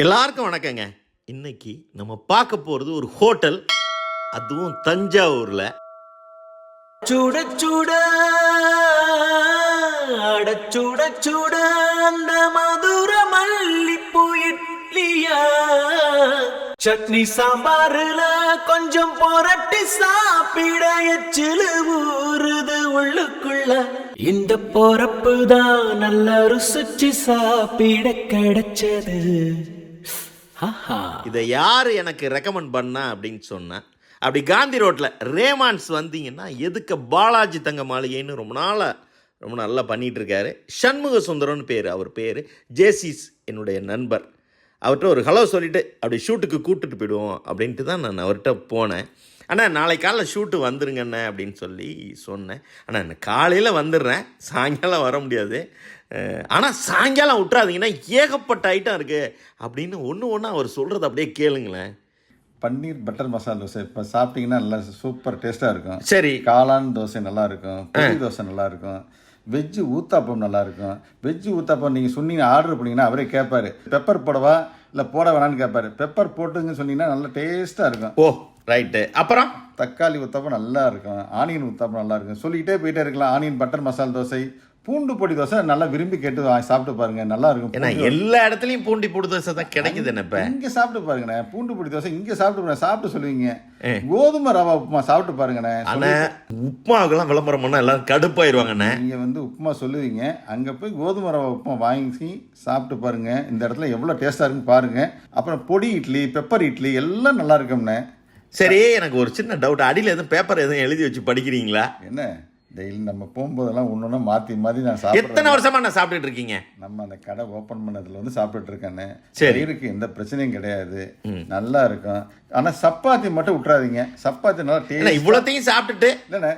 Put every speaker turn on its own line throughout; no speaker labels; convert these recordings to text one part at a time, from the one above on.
எல்லாருக்கும் வணக்கங்க. இன்னைக்கு நம்ம பார்க்க போகிறது ஒரு ஹோட்டல் அதுவும் தஞ்சாவூரில்.
சுட சுட அட சுட சுட அந்த மதுர மல்லிப்பூ இட்லியா? சட்னி சாம்பாருல கொஞ்சம் புரட்டி சாப்பிட எச்சிலு ஊறுது உள்ளுக்குள்ள. இந்த போறப்பு தான் நல்ல ருசிச்சு சாப்பிட கிடைச்சது.
இதை யார் எனக்கு ரெக்கமெண்ட் பண்ணா அப்படின்னு சொன்னேன் அப்படி காந்தி ரோட்டில் ரேமான்ஸ் வந்தீங்கன்னா எதுக்க பாலாஜி தங்க மாளிகைன்னு ரொம்ப நாளாக ரொம்ப நல்லா பண்ணிகிட்ருக்காரு சண்முக சுந்தரம்னு பேர் அவர் பேர். ஜேசிஸ் என்னுடைய நண்பர். அவர்கிட்ட ஒரு ஹலோ சொல்லிவிட்டு அப்படி ஷூட்டுக்கு கூப்பிட்டுட்டு போயிடுவோம் அப்படின்ட்டு தான் நான் அவர்கிட்ட போனேன். அண்ணா நாளை காலையில் ஷூட்டு வந்துருங்கண்ணே அப்படின்னு சொல்லி சொன்னேன். ஆனால் நான் காலையில் வந்துடுறேன் சாயங்காலம் வர முடியாது. ஆனால் சாயங்காலம் விட்றாதீங்கன்னா ஏகப்பட்ட ஐட்டம் இருக்குது அப்படின்னு ஒன்று ஒன்றா அவர் சொல்கிறத அப்படியே கேளுங்களேன்.
பன்னீர் பட்டர் மசாலா தோசை இப்போ சாப்பிட்டீங்கன்னா நல்லா சூப்பர் டேஸ்ட்டாக இருக்கும்.
சரி.
காளான் தோசை நல்லா இருக்கும். பொடி தோசை நல்லா இருக்கும். வெஜ்ஜு ஊத்தாப்பம் நல்லா இருக்கும். வெஜ்ஜு ஊத்தாப்பம் நீங்கள் சொன்னீங்க ஆர்டர் பண்ணீங்கன்னா அவரே கேட்பாரு. பெப்பர் போடவா? இல்லை போட வேணான்னு கேட்பாரு. பெப்பர் போட்டுங்கன்னு சொன்னீங்கன்னா நல்லா டேஸ்ட்டாக இருக்கும்.
ஓ ரைட்டு அப்புறம்?
தக்காளி ஊத்தாப்பம் நல்லா இருக்கும். ஆனியன் ஊத்தாப்பம் நல்லா இருக்கும். சொல்லிக்கிட்டே போயிட்டே இருக்கலாம். Onion butter masala dosa. பூண்டு பொடி தோசை நல்லா விரும்பி கேட்டு சாப்பிட்டு பாருங்க நல்லா இருக்கும்.
ஏன்னா எல்லா இடத்துலையும் பூண்டி போட்டு தோசை தான் கிடைக்குது என்ன இப்போ?
இங்க சாப்பிட்டு பாருங்கண்ணே பூண்டு பொடி தோசை இங்க சாப்பிட்டு பாருங்க சாப்பிட்டு சொல்லுவீங்க. கோதுமை ரவா உப்புமா சாப்பிட்டு பாருங்கண்ணே.
ஆனால் உப்புமாவுக்கெல்லாம் விளம்பரம் பண்ணால் எல்லாரும் கடுப்பாயிருவாங்கண்ணே.
நீங்க வந்து உப்புமா சொல்லுவீங்க. அங்க போய் கோதுமை ரவா உப்புமா வாங்கி சாப்பிட்டு பாருங்க. இந்த இடத்துல எவ்வளவு டேஸ்டா இருக்குன்னு பாருங்க. அப்புறம் பொடி இட்லி பெப்பர் இட்லி எல்லாம் நல்லா இருக்கும்ண்ணே.
சரி எனக்கு ஒரு சின்ன டவுட் அடியில் எதுவும் பேப்பர் எதுவும் எழுதி வச்சு படிக்கிறீங்களா?
என்ன? டெய்லி நம்ம போகும்போதெல்லாம் ஒன்று ஒன்று மாற்றி மாற்றி நான்
எத்தனை
சாப்பிட்றேன்
வருஷமா நான் சாப்பிட்டுட்டு இருக்கீங்க?
நம்ம அந்த கடை ஓப்பன் பண்ணதுல வந்து சாப்பிட்டுட்டு இருக்கேன்னு
சரி.
இருக்கு எந்த பிரச்சனையும் கிடையாது. நல்லா இருக்கும். ஆனா சப்பாத்தி மட்டும் விட்டுறாதீங்க சப்பாத்தி நல்லா டேஸ்ட்
இவ்வளோத்தையும் சாப்பிட்டுட்டு
இல்லைண்ணே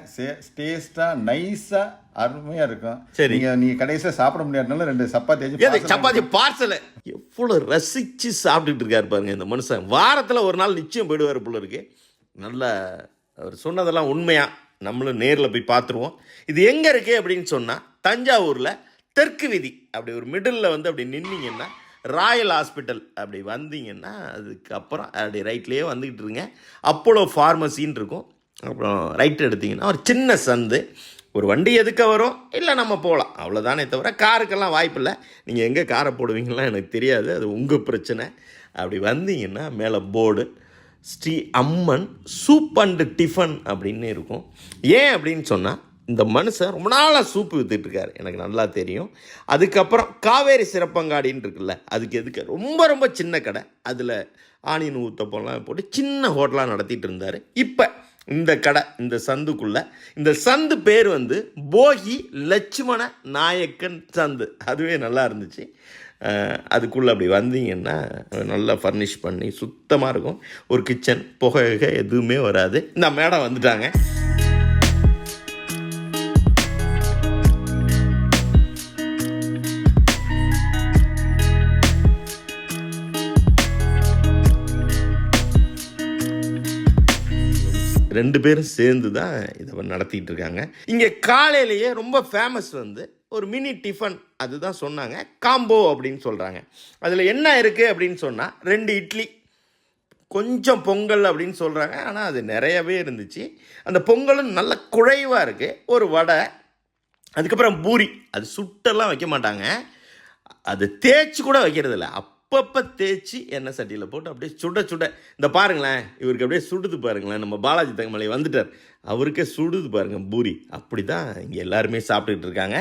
டேஸ்டா நைஸா அருமையா இருக்கும்.
சரி.
நீங்க நீங்க கடைசியா சாப்பிட முடியாதுனால ரெண்டு சப்பாத்தி
சப்பாத்தி பார்சல் எவ்வளோ ரசித்து சாப்பிட்டுட்டு இருக்காரு பாருங்க இந்த மனுஷன். வாரத்தில் ஒரு நாள் நிச்சயம் போயிடுவார் போல இருக்கு. நல்ல அவர் சொன்னதெல்லாம் உண்மையா? நம்மளும் நேரில் போய் பார்த்துருவோம் இது எங்கே இருக்கு அப்படின்னு சொன்னால் தஞ்சாவூரில் தெற்கு விதி அப்படி ஒரு மிடில் வந்து அப்படி நின்னீங்கன்னா ராயல் ஹாஸ்பிட்டல் அப்படி வந்தீங்கன்னா அதுக்கப்புறம் அப்படி ரைட்லேயே வந்துக்கிட்டு இருங்க. அப்போலோ ஃபார்மசின்னு இருக்கும். அப்புறம் ரைட் எடுத்தீங்கன்னா ஒரு சின்ன சந்து. ஒரு வண்டி எதுக்க வரும்? இல்லை நம்ம போகலாம் அவ்வளோதானே தவிர காருக்கெல்லாம் வாய்ப்பில்லை நீங்கள் எங்கே காரை போடுவீங்கலாம் எனக்கு தெரியாது. அது உங்கள் பிரச்சனை. அப்படி வந்தீங்கன்னா மேலே board Sri Amman soup and tiffin அப்படின்னு இருக்கும். ஏன் அப்படின்னு சொன்னால் இந்த மனுஷன் ரொம்ப நாளாக சூப்பு வித்துட்டு எனக்கு நல்லா தெரியும். அதுக்கப்புறம் காவேரி சிறப்பங்காடின்னு இருக்குல்ல அதுக்கு எதுக்கு? ரொம்ப ரொம்ப சின்ன கடை. அதில் ஆனியன் ஊத்தப்பம்லாம் போட்டு சின்ன ஹோட்டலாக நடத்திட்டு இருந்தார். இப்போ இந்த கடை இந்த சந்துக்குள்ளே இந்த சந்து பேர் வந்து போகி லட்சுமண நாயக்கன் சந்து. அதுவே நல்லா இருந்துச்சு. அதுக்குள்ளே அப்படி வந்தீங்கன்னா நல்லா ஃபர்னிஷ் பண்ணி சுத்தமாக இருக்கும். ஒரு கிச்சன் புகை எதுவுமே வராது. இந்த மேடம் வந்துட்டாங்க. ரெண்டு பேரும் சேர்ந்து தான் இதை நடத்திட்டு இருக்காங்க. இங்கே காலையிலேயே ரொம்ப ஃபேமஸ் வந்து ஒரு மினி டிஃபன் அதுதான் சொன்னாங்க காம்போ அப்படின்னு சொல்கிறாங்க அதில் என்ன இருக்குது அப்படின்னு சொன்னால் ரெண்டு இட்லி கொஞ்சம் பொங்கல் அப்படின்னு சொல்கிறாங்க ஆனால் அது நிறையவே இருந்துச்சு. அந்த பொங்கலும் நல்ல குழைவாக இருக்குது ஒரு வடை அதுக்கப்புறம் பூரி. அது சுட்டெல்லாம் வைக்க மாட்டாங்க. அது தேய்ச்சி கூட வைக்கிறது இல்லை அப்பப்போ தேய்ச்சி எண்ணெய் சட்டியில் போட்டு அப்படியே சுட சுட இந்த பாருங்களேன் இவருக்கு அப்படியே சுடுது பாருங்களேன். நம்ம பாலாஜி தங்கமலை வந்துட்டார். அவருக்கே சுடுது பாருங்க பூரி. அப்படி தான் இங்கே எல்லாருமே சாப்பிட்டுக்கிட்டு இருக்காங்க.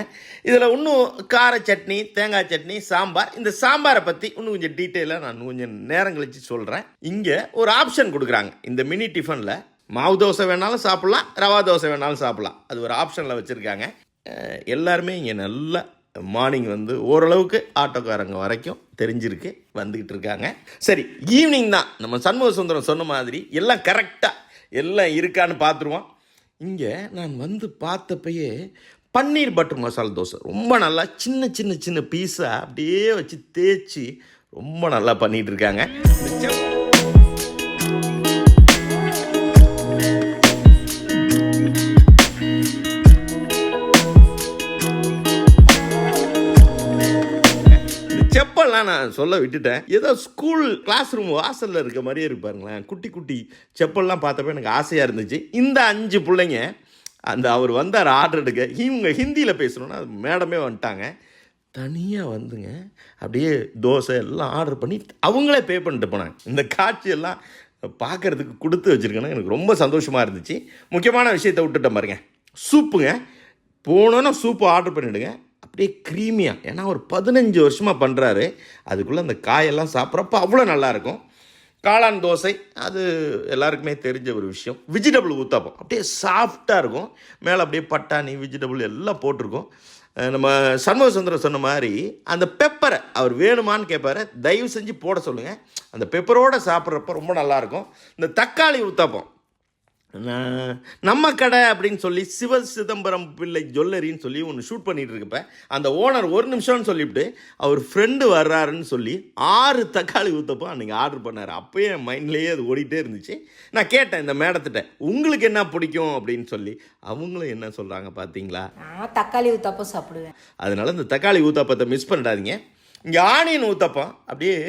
இதில் இன்னும் கார சட்னி தேங்காய் சட்னி சாம்பார். இந்த சாம்பாரை பற்றி இன்னும் கொஞ்சம் டீட்டெயிலாக நான் கொஞ்சம் நேரம் கழித்து சொல்கிறேன் இங்கே ஒரு ஆப்ஷன் கொடுக்குறாங்க. இந்த மினி டிஃபனில் மாவு தோசை வேணாலும் சாப்பிட்லாம் ரவா தோசை வேணாலும் சாப்பிட்லாம். அது ஒரு ஆப்ஷனில் வச்சுருக்காங்க. எல்லாருமே இங்கே நல்லா மார்னிங் வந்து ஓரளவுக்கு ஆட்டோக்காரங்க வரைக்கும் தெரிஞ்சிருக்கு வந்துக்கிட்டு இருக்காங்க சரி ஈவினிங் தான். நம்ம சண்முக சுந்தரம் சொன்ன மாதிரி எல்லாம் கரெக்டாக எல்லாம் இருக்கான்னு பார்த்துருவோம். இங்கே நான் வந்து பார்த்தப்பயே பன்னீர் பட்டர் மசாலா தோசை. ரொம்ப நல்லா சின்ன சின்ன சின்ன பீஸாக அப்படியே வச்சு தேய்ச்சி ரொம்ப நல்லா பண்ணிகிட்டு இருக்காங்க நான் சொல்ல விட்டுட்டேன். ஏதோ ஸ்கூல் கிளாஸ் ரூம் வாசலில் இருக்க மாதிரியே இருப்பாருங்களேன் குட்டி குட்டி செப்பல்லாம் பார்த்தப்ப எனக்கு ஆசையாக இருந்துச்சு. இந்த அஞ்சு பிள்ளைங்க அந்த அவர் வந்தார் ஆர்டர் எடுக்க. இவங்க ஹிந்தியில் பேசணுன்னா அது மேடமே வந்துட்டாங்க. தனியாக வந்துங்க. அப்படியே தோசை எல்லாம் ஆர்டர் பண்ணி அவங்களே பே பண்ணிட்டு போனாங்க. இந்த காட்சியெல்லாம் பார்க்கறதுக்கு கொடுத்து வச்சுருக்கேன்னா எனக்கு ரொம்ப சந்தோஷமாக இருந்துச்சு. முக்கியமான விஷயத்தை விட்டுட்டேன் பாருங்க. சூப்புங்க. போனோன்னா சூப்பு ஆர்டர் பண்ணிவிடுங்க அப்படியே க்ரீமியாக ஏன்னா ஒரு பதினஞ்சு வருஷமாக பண்ணுறாரு அதுக்குள்ளே அந்த காயெல்லாம் சாப்பிட்றப்ப அவ்வளோ நல்லாயிருக்கும். காளான் தோசை அது எல்லாருக்குமே தெரிஞ்ச ஒரு விஷயம். வெஜிடபிள் ஊத்தாப்பம். அப்படியே சாஃப்டாக இருக்கும். மேலே அப்படியே பட்டாணி வெஜிடபிள் எல்லாம் போட்டிருக்கும். நம்ம சண்முக சுந்தரம் சொன்ன மாதிரி அந்த பெப்பரை அவர் வேணுமான்னு கேட்பாரு. தயவு செஞ்சு போட சொல்லுங்கள் அந்த பெப்பரோடு சாப்பிட்றப்ப ரொம்ப நல்லாயிருக்கும். இந்த தக்காளி ஊத்தாப்பம். நம்ம கடை அப்படின்னு சொல்லி சிவ சிதம்பரம் பிள்ளை ஜுவல்லரின்னு சொல்லி ஒன்று ஷூட் பண்ணிட்டு இருக்கப்ப அந்த ஓனர் ஒரு நிமிஷம்னு சொல்லிவிட்டு அவர் ஃப்ரெண்டு வர்றாருன்னு சொல்லி ஆறு தக்காளி ஊற்றப்போ அன்றைக்கி ஆர்டர் பண்ணார். அப்போயே என் மைண்ட்லேயே அது ஓடிட்டே இருந்துச்சு. நான் கேட்டேன் இந்த மேடத்திட்ட உங்களுக்கு என்ன பிடிக்கும்? அப்படின்னு சொல்லி அவங்களும் என்ன சொல்கிறாங்க பார்த்தீங்களா
நான் தக்காளி ஊத்தாப்பம் சாப்பிடுவேன்.
அதனால இந்த தக்காளி ஊத்தாப்பத்தை மிஸ் பண்ணிடாதீங்க. இங்கே ஆனியன் ஊத்தாப்பம் அப்படியே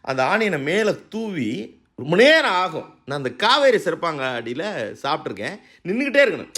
அந்த ஆனியனை மேலே தூவி ரொம்ப நேரம் ஆகும். நான் அந்த காவேரி சிறப்பாங்க அடியில் சாப்பிட்ருக்கேன் நின்றுக்கிட்டே இருக்கணும்.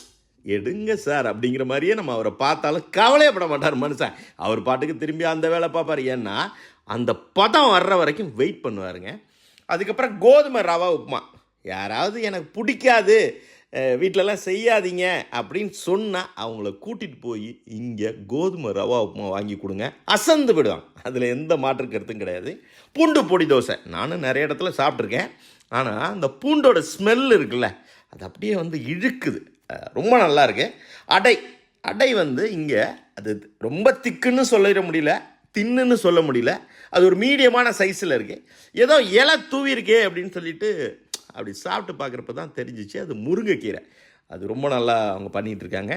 எடுங்க சார் அப்படிங்கிற மாதிரியே நம்ம அவரை பார்த்தாலும் கவலையப்பட மாட்டார் மனுஷன். அவர் பாட்டுக்கு திரும்பி அந்த வேலை பார்ப்பார். ஏன்னா அந்த பதம் வர்ற வரைக்கும் வெயிட் பண்ணுவாருங்க. அதுக்கப்புறம் கோதுமை ரவா உப்புமா. யாராவது எனக்கு பிடிக்காது. வீட்டிலலாம் செய்யாதீங்க அப்படின்னு சொன்னால் அவங்கள கூட்டிகிட்டு போய் இங்கே கோதுமை ரவா உப்புமா வாங்கி கொடுங்க. அசந்து விடுவாங்க அதில் எந்த மாற்று கருத்தும் கிடையாது. பூண்டு பொடி தோசை. நானும் நிறைய இடத்துல சாப்பிட்ருக்கேன் ஆனால் அந்த பூண்டோட ஸ்மெல் இருக்குல்ல அது அப்படியே வந்து இழுக்குது. ரொம்ப நல்லா இருக்கு. அடை. அடை வந்து இங்கே அது ரொம்ப திக்குன்னு சொல்லிட முடியல தின்னுன்னு சொல்ல முடியல. அது ஒரு மீடியமான சைஸில் இருக்குது ஏதோ இலை தூவி இருக்கே அப்படின்னு சொல்லிட்டு அப்படி சாப்பிட்டு பார்க்குறப்ப தான் தெரிஞ்சிச்சு அது முருங்கைக்கீரை. அது ரொம்ப நல்லா அவங்க பண்ணிகிட்டு இருக்காங்க.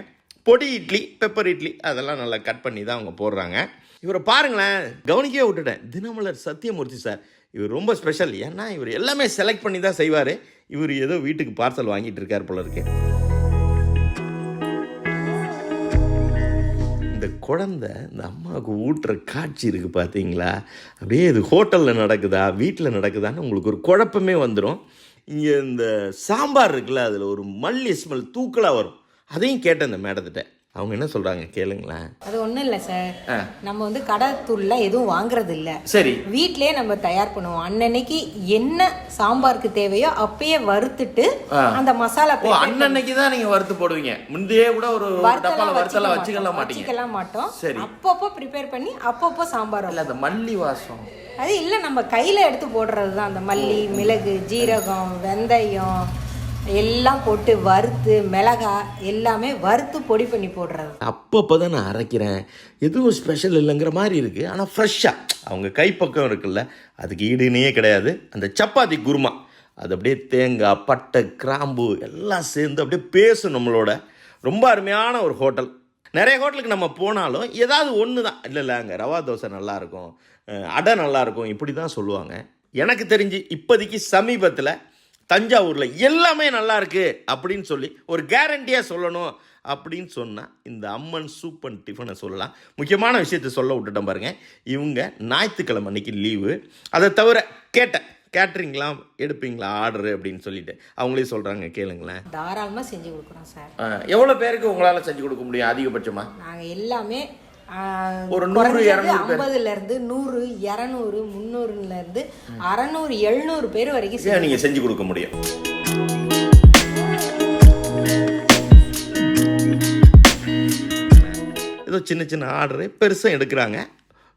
பொடி இட்லி பெப்பர் இட்லி அதெல்லாம் நல்லா கட் பண்ணி தான் அவங்க போடுறாங்க. இவரை பாருங்களேன் கவனிக்கவே விட்டுட்டேன். தினமலர் சத்தியமூர்த்தி சார் இவர் ரொம்ப ஸ்பெஷல் ஏன்னா இவர் எல்லாமே செலக்ட் பண்ணி தான் செய்வார். இவர் ஏதோ வீட்டுக்கு பார்சல் வாங்கிட்டு இருக்கார் போல இருக்கு. இந்த குழந்தை இந்த அம்மாவுக்கு ஊட்டுற காட்சி இருக்குது பார்த்தீங்களா? அப்படியே இது ஹோட்டலில் நடக்குதா வீட்டில் நடக்குதான்னு உங்களுக்கு ஒரு குழப்பமே வந்துடும் இங்கே இந்த சாம்பார் இருக்குல்ல அதில் ஒரு மல்லி ஸ்மெல் தூக்கலாக வரும். அதையும் கேட்டேன் இந்த மேடத்திட்ட. அவங்க என்ன சொல்கிறாங்க கேளுங்களேன்.
அது ஒண்ணும் இல்ல சார் நம்ம வந்து கடை தூள்ல எதுவும் வாங்குறது இல்ல
சரி.
வீட்லயே நம்ம தயார் பண்ணுவோம். அன்னன்னைக்கு என்ன சாம்பாருக்கு தேவையோ அப்பயே வறுத்துட்டு அந்த மசாலா
ஓ அன்னன்னைக்கு தான் நீங்கள் வறுத்து போடுவீங்க. முந்தையே கூட ஒரு டப்பாவில் வறுத்தெல்லாம் வச்சுக்கலாம் மாட்டீங்க.
வச்சுக்கலாம் மாட்டோம்.
சரி.
அப்பப்போ ப்ரிப்பேர் பண்ணி அப்பப்போ சாம்பார்
இல்லை அந்த மல்லி வாசம்.
அது இல்ல நம்ம கையில எடுத்து போடுறது தான் அந்த மல்லி மிளகு ஜீரகம் வெந்தயம் எல்லாம் போட்டு வறுத்து மிளகா எல்லாமே வறுத்து பொடி பண்ணி போடுறது.
அப்பப்போ தான் நான் அரைக்கிறேன். எதுவும் ஸ்பெஷல் இல்லைங்கிற மாதிரி இருக்குது ஆனால் ஃப்ரெஷ்ஷாக அவங்க கைப்பக்கம் இருக்குல்ல அதுக்கு ஈடுனே கிடையாது. அந்த சப்பாத்தி குருமா அது அப்படியே தேங்காய் பட்டை கிராம்பு எல்லாம் சேர்ந்து அப்படியே பேசும் நம்மளோட. ரொம்ப அருமையான ஒரு ஹோட்டல். நிறைய ஹோட்டலுக்கு நம்ம போனாலும் ஏதாவது ஒன்று தான். இல்லை இல்லை அங்கே ரவா தோசை நல்லாயிருக்கும் அடை நல்லாயிருக்கும் இப்படி தான் சொல்லுவாங்க. எனக்கு தெரிஞ்சு இப்போதைக்கு சமீபத்தில் தஞ்சாவூரில் எல்லாமே நல்லா இருக்கு அப்படின்னு சொல்லி ஒரு கேரண்டியாக சொல்லணும் அப்படின்னு சொன்னால் இந்த அம்மன் சூப் அண்ட் டிஃபனை சொல்லலாம். முக்கியமான விஷயத்தை சொல்ல விட்டுட்டேன் பாருங்க. இவங்க ஞாயிற்றுக்கிழமை அன்னைக்கு லீவு அதை தவிர கேட்டேன் கேட்ரிங்லாம் எடுப்பீங்களா? ஆர்டரு அப்படின்னு சொல்லிட்டு. அவங்களே சொல்கிறாங்க கேளுங்களேன்.
தாராளமா செஞ்சு கொடுக்குறோம் சார்.
எவ்வளோ பேருக்கு உங்களால் செஞ்சு கொடுக்க முடியும் அதிகபட்சமாக
நாங்க எல்லாமே
ஒரு நூறு.
ஐம்பதுல இருந்து நூறு இரநூறு முந்நூறுல இருந்து அறநூறு எழுநூறு பேர் வரைக்கும்
நீங்கள் செஞ்சு கொடுக்க முடியும்? ஏதோ சின்ன சின்ன ஆர்டரு பெருசாக எடுக்கிறாங்க.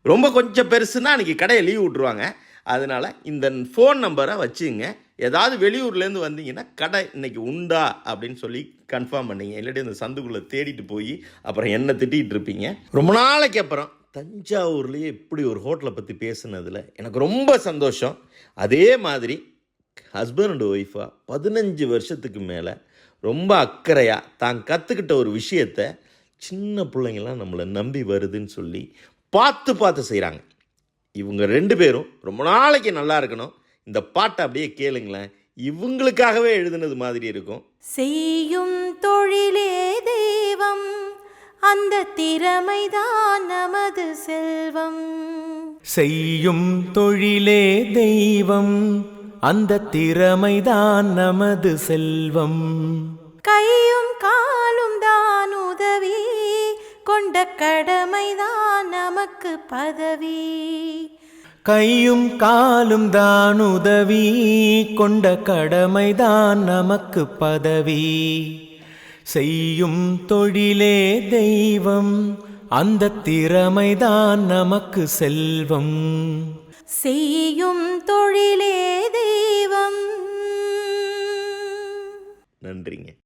ரொம்ப கொஞ்சம் பெருசுன்னா அன்றைக்கி கடையை லீவ் விட்ருவாங்க அதனால் இந்த ஃபோன் நம்பரை வச்சுங்க. ஏதாவது வெளியூர்லேருந்து வந்தீங்கன்னா கடை இன்றைக்கி உண்டா? அப்படின்னு சொல்லி கன்ஃபார்ம் பண்ணீங்க. இல்லாட்டி அந்த சந்துக்குள்ளே தேடிட்டு போய் அப்புறம் என்ன திட்டிகிட்டு இருப்பீங்க? ரொம்ப நாளைக்கு அப்புறம் தஞ்சாவூர்லேயே இப்படி ஒரு ஹோட்டலை பற்றி பேசுனதில் எனக்கு ரொம்ப சந்தோஷம். அதே மாதிரி ஹஸ்பண்ட் அண்ட் ஒய்ஃபாக பதினஞ்சு வருஷத்துக்கு மேலே ரொம்ப அக்கறையாக தான் கற்றுக்கிட்ட ஒரு விஷயத்த சின்ன பிள்ளைங்களாம் நம்மளை நம்பி வருதுன்னு சொல்லி பார்த்து பார்த்து செய்கிறாங்க இவங்க ரெண்டு பேரும் ரொம்ப நாளைக்கு நல்லா இருக்கணும். இந்த பாட்டை அப்படியே கேளுங்களேன். இவங்களுக்காகவே எழுதுனது மாதிரி இருக்கும்.
செய்யும் தொழிலே தெய்வம் அந்த திறமைதான் நமது செல்வம்.
செய்யும் தொழிலே தெய்வம் அந்த திறமைதான் நமது செல்வம்.
கையும் காலும் தான் உதவி கொண்ட கடமைதான் நமக்கு பதவி.
கையும் காலும் தான் உதவி கொண்ட கடமைதான் நமக்கு பதவி. செய்யும் தொழிலே தெய்வம் அந்த திறமைதான் நமக்கு செல்வம்.
செய்யும் தொழிலே தெய்வம்.
நன்றிங்க.